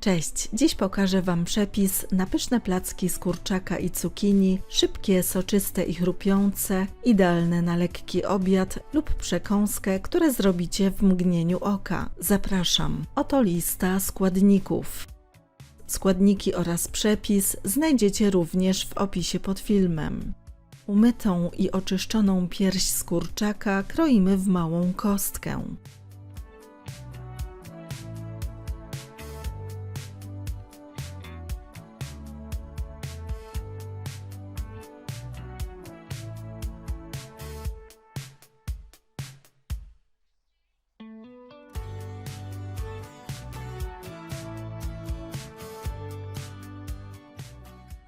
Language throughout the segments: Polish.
Cześć, dziś pokażę Wam przepis na pyszne placki z kurczaka i cukinii, szybkie, soczyste i chrupiące, idealne na lekki obiad lub przekąskę, które zrobicie w mgnieniu oka. Zapraszam. Oto lista składników. Składniki oraz przepis znajdziecie również w opisie pod filmem. Umytą i oczyszczoną pierś z kurczaka kroimy w małą kostkę.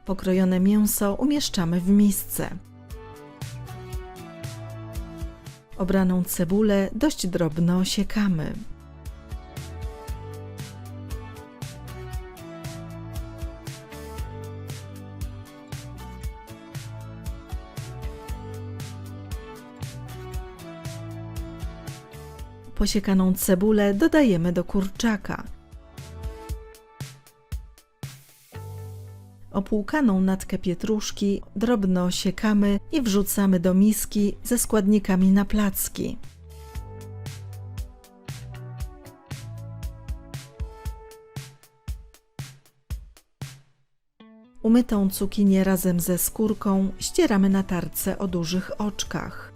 Pokrojone mięso umieszczamy w misce. Obraną cebulę dość drobno siekamy. Posiekaną cebulę dodajemy do kurczaka. Opłukaną natkę pietruszki drobno siekamy i wrzucamy do miski ze składnikami na placki. Umytą cukinię razem ze skórką ścieramy na tarce o dużych oczkach.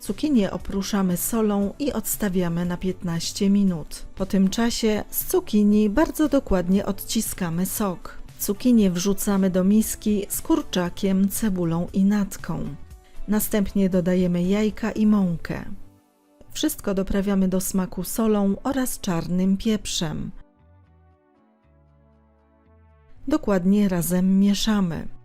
Cukinię opruszamy solą i odstawiamy na 15 minut. Po tym czasie z cukinii bardzo dokładnie odciskamy sok. Cukinię wrzucamy do miski z kurczakiem, cebulą i natką. Następnie dodajemy jajka i mąkę. Wszystko doprawiamy do smaku solą oraz czarnym pieprzem. Dokładnie razem mieszamy.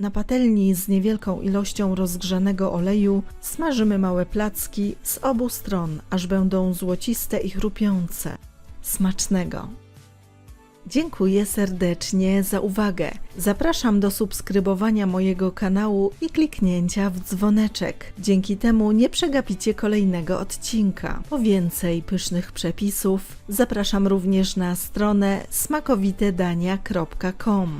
Na patelni z niewielką ilością rozgrzanego oleju smażymy małe placki z obu stron, aż będą złociste i chrupiące. Smacznego! Dziękuję serdecznie za uwagę. Zapraszam do subskrybowania mojego kanału i kliknięcia w dzwoneczek. Dzięki temu nie przegapicie kolejnego odcinka. Po więcej pysznych przepisów zapraszam również na stronę smakowitedania.com.